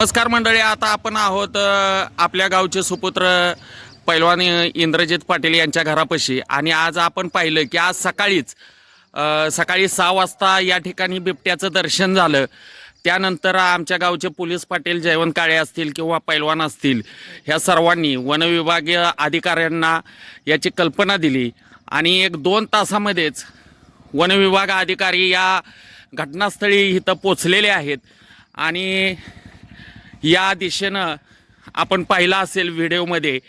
नमस्कार मंडळी आता आपण आहोत आपल्या गावचे सुपुत्र पैलवान इंद्रजित पाटील यांच्या घरापाशी. आणि आज आपण पाहिलं की आज सकाळीच सकाळी सहा वाजता या ठिकाणी बिबट्याचं दर्शन झालं. त्यानंतर आमच्या गावचे पोलीस पाटील जयवंत काळे असतील किंवा पैलवान असतील ह्या सर्वांनी वनविभागीय अधिकाऱ्यांना याची कल्पना दिली. आणि एक दोन तासामध्येच वनविभाग अधिकारी या घटनास्थळी इथं पोचलेले आहेत. आणि या दिशेनं आपण पाहिलं असेल व्हिडिओमध्ये.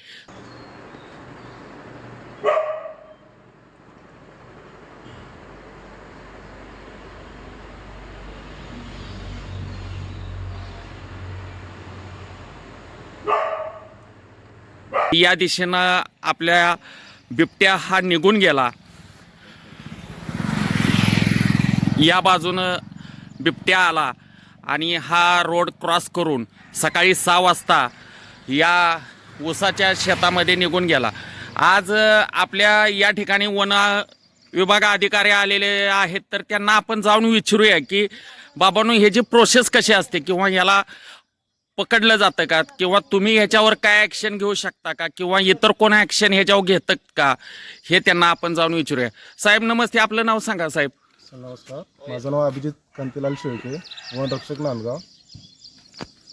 या दिशेनं आपल्या बिबट्या हा निघून गेला. या बाजूनं बिबट्या आला. आणि हा रोड क्रॉस करून सकाळी सहा वाजता या ऊसाच्या शेतामध्ये निघून गेला. आज आपल्या या ठिकाणी वन विभाग अधिकारी आलेले आहेत तर त्यांना आपण जाऊन विचारूया की बाबांनो हे जी प्रोसेस कशी असते किंवा याला पकडलं जातं का? किंवा तुम्ही ह्याच्यावर काय ॲक्शन घेऊ शकता का? किंवा इतर कोण ॲक्शन ह्याच्यावर घेतं का? हे त्यांना आपण जाऊन विचारूया. साहेब नमस्ते. आपलं नाव सांगा साहेब. सर नमस्कार. माझं नाव अभिजित कांतीलाल शेळके वनरक्षक नांदगाव.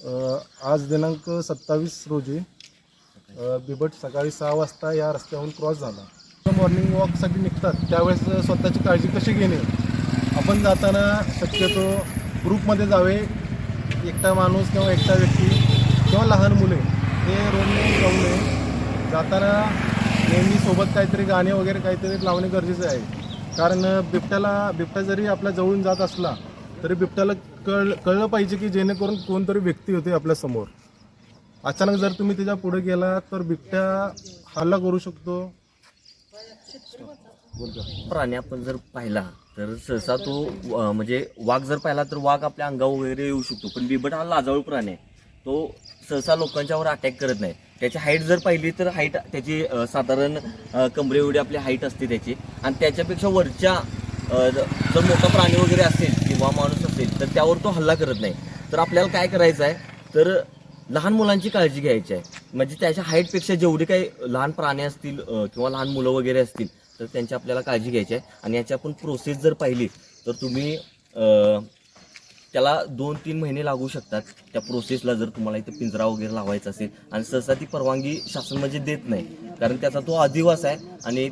अ, आज दिनांक सत्तावीस रोजी अ, बिबट सकाळी सहा वाजता या रस्त्यावरून क्रॉस झाला. मॉर्निंग वॉकसाठी निघतात त्यावेळेस स्वतःची काळजी कशी घेणे? आपण जाताना शक्यतो ग्रुपमध्ये जावे. एकटा माणूस किंवा एकटा व्यक्ती किंवा लहान मुले हे रोडने जाऊ नये. जाताना नेहमी सोबत काहीतरी गाणे वगैरे काहीतरी लावणे गरजेचे आहे. कारण बिबट्याला बिबट्या जरी आपल्या जवळून जात असला तरी बिबट्याला कळ कळलं पाहिजे की जेणेकरून कोणतरी व्यक्ती होते आपल्यासमोर अचानक जर तुम्ही त्याच्या पुढे गेला तर बिबट्या हल्ला करू शकतो. प्राणी आपण जर पाहिला तर सहसा तो म्हणजे वाघ जर पाहिला तर वाघ आपल्या अंगावर वगैरे येऊ शकतो. पण बिबट हा लाजाळू प्राणी आहे. तो सहसा लोकांच्यावर अटॅक करत नाही. त्याची हाईट जर पाहिली तर हाईट त्याची साधारण कमरे एवढी आपली हाईट असते त्याची. आणि त्याच्यापेक्षा वरच्या जर मोठा प्राणी वगैरे असेल किंवा माणूस असेल तर त्यावर तो हल्ला करत नाही. तर आपल्याला काय करायचं आहे? तर लहान मुलांची काळजी घ्यायची आहे. म्हणजे त्याच्या हाईटपेक्षा जेवढे काही लहान प्राणी असतील किंवा लहान मुलं वगैरे असतील तर त्यांची आपल्याला काळजी घ्यायची आहे. आणि याची आपण प्रोसेस जर पाहिली तर तुम्ही त्याला दोन तीन महिने लागू शकतात. त्या प्रोसेसला जर तुम्हाला इथं पिंजरा वगैरे लावायचा असेल आणि सहसा ती परवानगी शासन म्हणजे देत नाही. कारण त्याचा तो अधिवास आहे आणि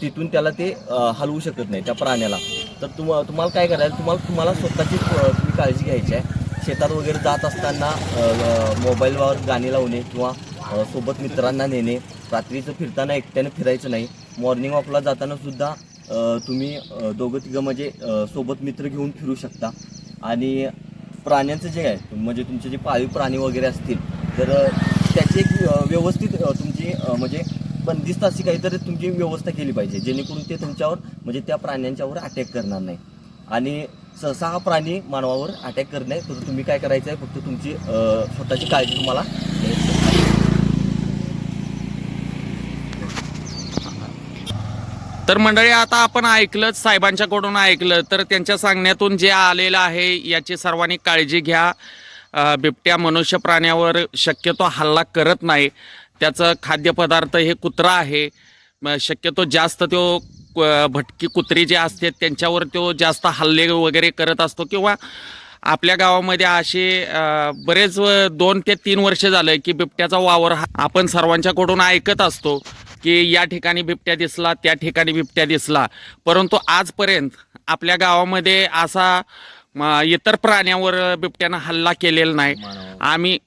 तिथून त्याला ते हलवू शकत नाही त्या प्राण्याला. तर तुम तुम्हाला काय करायचं तुम्हाला तुम्हाला स्वतःची तुम्ही काळजी घ्यायची आहे. शेतात वगैरे जात असताना मोबाईलवर गाणी लावणे किंवा सोबत मित्रांना नेणे. रात्रीचं फिरताना एकट्याने फिरायचं नाही. मॉर्निंग वॉकला जाताना सुद्धा तुम्ही दोघं तिघं म्हणजे सोबत मित्र घेऊन फिरू शकता. आणि प्राण्यांचं जे आहे म्हणजे तुमचे जे पाळीव प्राणी वगैरे असतील तर त्याची एक व्यवस्थित तुमची म्हणजे बंदिस्त अशी काहीतरी तुमची व्यवस्था केली पाहिजे जेणेकरून ते तुमच्यावर म्हणजे त्या प्राण्यांच्यावर अटॅक करणार नाही. आणि सहसा हा प्राणी मानवावर अटॅक करणे तर तुम्ही काय करायचं आहे फक्त तुमची स्वतःची काळजी तुम्हाला घ्यायची आहे. तर मंडळी आता आपण ऐकलंच साहेबांच्याकडून ऐकलं तर त्यांच्या सांगण्यातून जे आलेलं आहे याची सर्वांनी काळजी घ्या. बिबट्या मनुष्य प्राण्यावर शक्यतो हल्ला करत नाही. त्याचं खाद्यपदार्थ हे कुत्रा आहे. शक्यतो जास्त तो भटकी कुत्री जे असते त्यांच्यावर तो जास्त हल्ले वगैरे करत असतो किंवा आपल्या गावामध्ये असे बरेच व- दोन ते तीन वर्ष झालं की बिबट्याचा वावर हा आपण सर्वांच्याकडून ऐकत असतो. की या ठिकाणी बिबट्या दिसला त्या ठिकाणी बिबट्या दिसला. परंतु आजपर्यंत आपल्या गावामध्ये असा इतर प्राण्यावर बिबट्यानं हल्ला केलेला नाही. आम्ही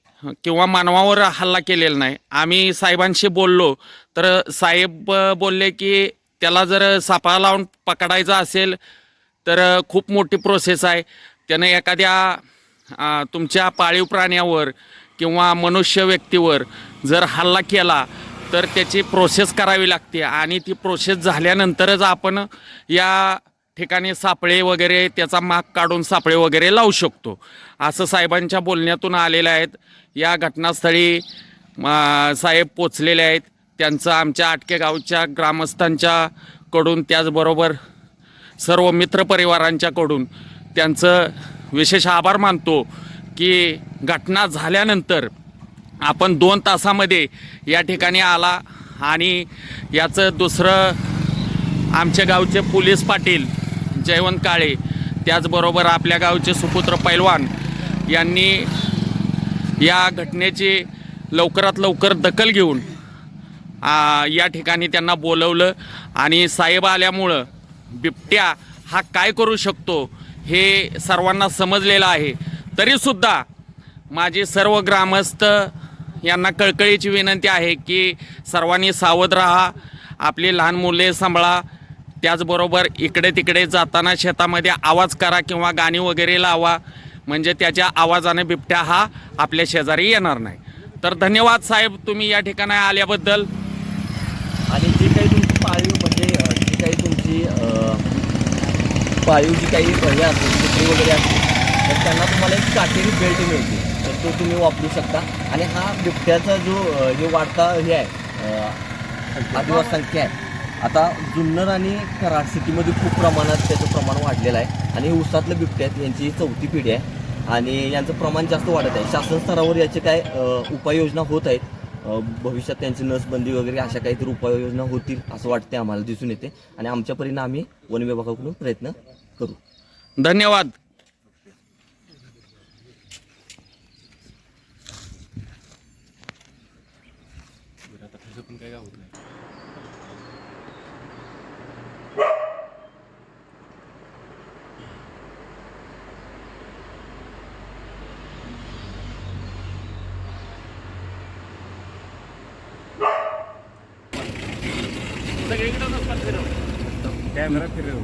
किंवा मानवावर हल्ला केलेला नाही. आम्ही साहेबांशी बोललो तर साहेब बोलले की त्याला जर सापळा लावून पकडायचा असेल तर खूप मोठी प्रोसेस आहे. त्यानं एखाद्या तुमच्या पाळीव प्राण्यावर किंवा मनुष्य व्यक्तीवर जर हल्ला केला तर त्याची प्रोसेस करावी लागते. आणि ती प्रोसेस झाल्यानंतरच आपण या ठिकाणी सापळे वगैरे त्याचा माग काढून सापळे वगैरे लावू शकतो. असं साहेबांच्या बोलण्यातून आलेलं आहेत. या घटनास्थळी साहेब पोचलेले आहेत. त्यांचं आमच्या आटके गावच्या ग्रामस्थांच्या कडून त्याचबरोबर सर्व मित्रपरिवारांच्याकडून त्यांचं विशेष आभार मानतो की घटना झाल्यानंतर आपण दोन तासामध्ये या ठिकाणी आला आणि याचं दुसरं आमच्या गावचे पोलीस पाटील जयवंत काळे त्याचबरोबर आपल्या गावचे सुपुत्र पैलवान यांनी या घटनेची लवकरात लवकर दखल घेऊन या ठिकाणी त्यांना बोलवलं आणि साहेब आल्यामुळं बिबट्या हा काय करू शकतो हे सर्वांना समजलेलं आहे. तरीसुद्धा माझे सर्व ग्रामस्थ यांना कळकळीची विनंती आहे की सर्वांनी सावध राहा आपली लहान मुले सांभाळा. त्याचबरोबर इकडे तिकडे जाताना शेतामध्ये आवाज करा किंवा गाणी वगैरे लावा. म्हणजे त्याच्या आवाजाने बिबट्या हा आपल्या शेजारी येणार नाही. तर धन्यवाद साहेब तुम्ही या ठिकाणी आल्याबद्दल. आणि जी काही तुमची पाळीव म्हणजे जी काही तुमची पाळीव जी काही हे असतील कुत्री वगैरे असतील तर त्यांना तुम्हाला एक काटेरी बेल्ट मिळते. तो तुम्ही वापरू शकता. आणि हा बिबट्याचा जो हे वाढता हे आहे आदिवासी संख्या आहे. आता जुन्नर आणि कराड सिटीमध्ये खूप प्रमाणात त्याचं प्रमाण वाढलेलं आहे. आणि उसातलं बिबट्या आहेत यांची ही चौथी पिढी आहे. आणि यांचं प्रमाण जास्त वाढत आहे. शासन स्तरावर याचे काय उपाययोजना होत आहेत? भविष्यात त्यांची नसबंदी वगैरे अशा काहीतरी उपाययोजना होतील असं वाटते आम्हाला दिसून येते. आणि आमच्या परीने आम्ही वन विभागाकडून प्रयत्न करू. धन्यवाद. कॅमेरा फिरव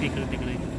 तिकडे तिकडे